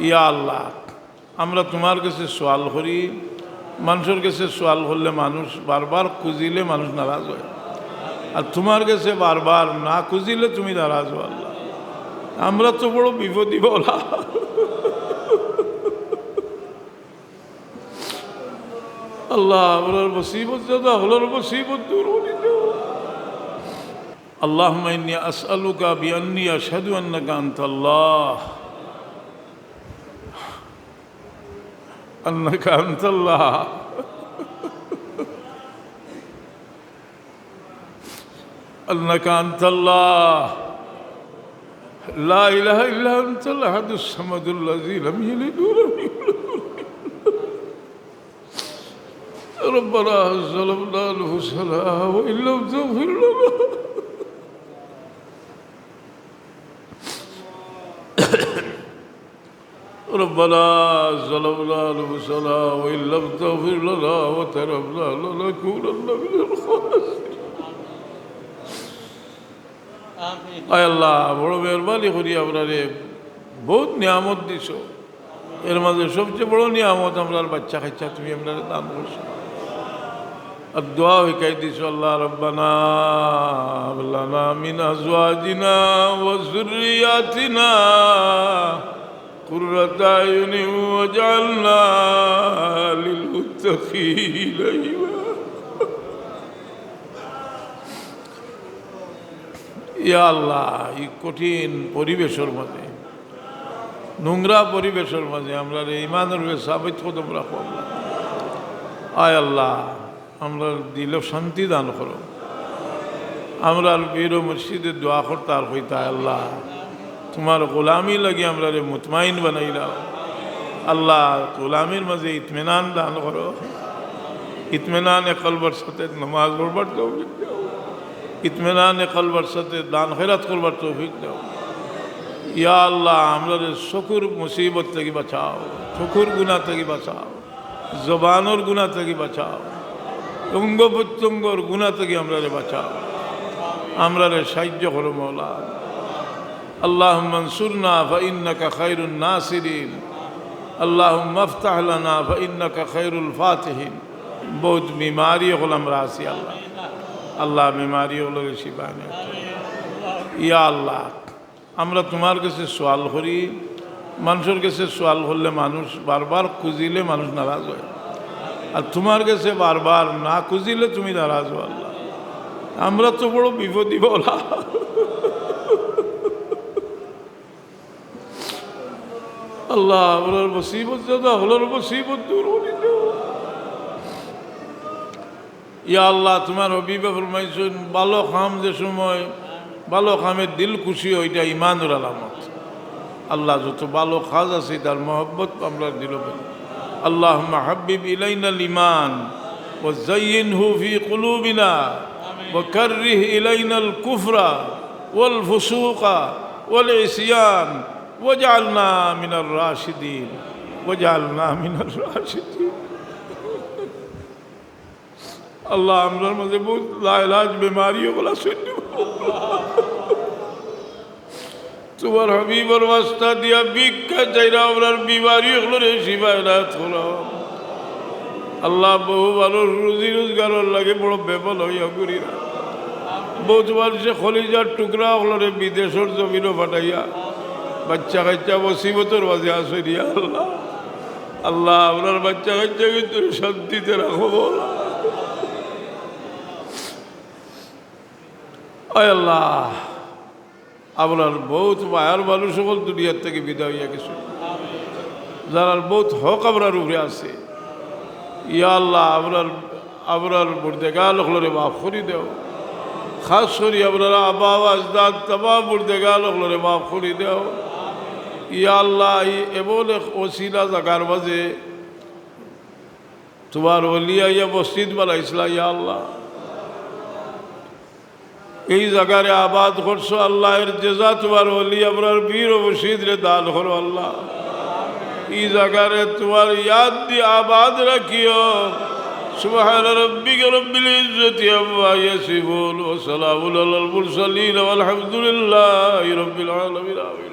ইয়া আল্লাহ আমরা তোমার কাছে সোয়াল করি মানুষের কাছে সোয়াল করলে মানুষ বারবার খুঁজিলে মানুষ নারাজ হয় আর তোমার কাছে বারবার না খুঁজিলে তুমি নারাজ হো আল্লাহ আমরা তো বড় বিপদী বলা আল্লাহ আপনার মুসিবত দাদা হলোর মুসিবত দূর করে দাও اللهم إني أسألك بأني أشهد أنك أنت الله أنك أنت الله. أنك أنت الله. لا إله إلا أنت الأحد الصمد الذي لم يلد ولم يولد. ربنا ظلمنا أنفسنا وإن لم تغفر لنا. ربنا ظلمنا أنفسنا وإن لم تغفر لنا وترحمنا لنكونن من الخاسرين আয় আল্লাহ বড় মেহরবানি করি আপনারে বহুত নিয়ামত দিছ এর মাঝে সবচেয়ে বড় নিয়ামত আমরার বাচ্চা কাচ্চা তুমি আপনার দান করছো আর দোয়া শিকাই দিছ আল্লাহ রব্বানা আল্লানা মিন আজওয়াজিনা ওয়া যুররিয়াতিনা قرة أعين وجعلنا للمتقين إماما ইয়া আল্লাহ এই কঠিন পরিবেশের মাঝে নোংরা পরিবেশের মাঝে আমরা এই ইমানের সাবিত কদম রাখো আল্লাহ আয় আল্লাহ আমরা দিল শান্তি দান করো আমরা বীর মসজিদে দোয়া করতে আর হইতা আল্লাহ তোমার গোলামি লাগি আমরা রে মুতমাইন বানাইলাম আল্লাহ, গোলামির মাঝে ইতমেনান দান করো। ইতমেনান কলবর সাথে নমাজ পড়বার তৌফিক দাও। ইতমেনান কলবর সাথে দান খৈরাত করবার তৌফিক দাও। ইয়া আল্লাহ, আমরা রে শকুর মুসিবত থেকে বাঁচাও। চকুর গুণা থেকে বাঁচাও। জবানোর গুণা থেকে বাঁচাও। অঙ্গ প্রত্যঙ্গর গুণা থেকে আমরা রে বাঁচাও। আমরা রে সাহায্য করো, মৌলা। اللهم انصرنا فإنك خير الناصرين اللهم افتح لنا فإنك خير الفاتحين বহুত বিমারি হল আমরা আছি আল্লাহ আল্লাহ বিমারি হল শিবা ইয়া আল্লাহ আমরা তোমার কাছে সোয়াল করি মানুষের কাছে সোয়াল করলে মানুষ বারবার খুঁজিলে মানুষ নারাজ হয় আর তোমার কাছে বারবার না খুঁজিলে তুমি নারাজ হো আল্লাহ আমরা তো বড় বিপদী বলা আল্লাহ আপনার মুসিবত দাদা হলোর মুসিবত দূর ইয়া আল্লাহ, তোমার হবিবা ফরমাইছেন, ভালো খাম যে সময়, ভালো খামের দিল খুশি, ওইটা ইমানুর আলামত। আল্লাহ, যত ভালো খাজ আছে, তার মহব্বত আমরা দিল আল্লাহ হাবিব ইলাইনাল ইমান ও জয়িন হু ফি কুলুবিনা ও কর্রিহ ইলাইনাল ওজালনা মিনার রাশিদিন ওজালনা মিনার রাশিদিন। আল্লাহ আমরার মাঝে বহুত লাইলাজ বেমারিও বলা শুনি তোমার হাবিবর রাস্তা দিয়া ভিক্ষা চাইরা আমরার বিমারি হলো রে শিবায়নাথ হলো আল্লাহ বহু ভালো রুজি রোজগারের লাগে বড় বেপল হইয়া করি না বহু তোমার সে খলিজার টুকরা হলো রে বিদেশের জমিনও ফাটাইয়া বাচ্চা কাচ্চা মুসিবতের মাঝে আসেনি আল্লাহ। আল্লাহ, আপনার বাচ্চা কাচ্চা কিন্তু শান্তিতে রাখো বলা। আল্লাহ, আপনার বহুত মায়ার মানুষ সকল দুনিয়ার থেকে বিদায় হইয়া গেছে। যারা বহুত হক আপনার উপরে আছে। ইয়া আল্লাহ, আপনার আপনার বুর্দেগাল হলরে মাফ করি দেও। খাস করি আপনারা আবা আজদাদ তামা বুর্দেগাল হলরে মাফ করি দেও। ইয়া আল্লাহ এমন এক ওসিলা জাগার মাঝে তোমার অলিয়া ইয়া মসজিদ বানাইছিলা ইয়া আল্লাহ এই জায়গারে আবাদ করছো আল্লাহ এর জেজা তোমার অলি আপনার বীর ও মসজিদ রে দান করো আল্লাহ এই জায়গারে তোমার ইয়াদ দিয়ে আবাদ রাখিও سبحان ربك رب العزة عما يصفون وسلام على المرسلين والحمد لله رب العالمين آمين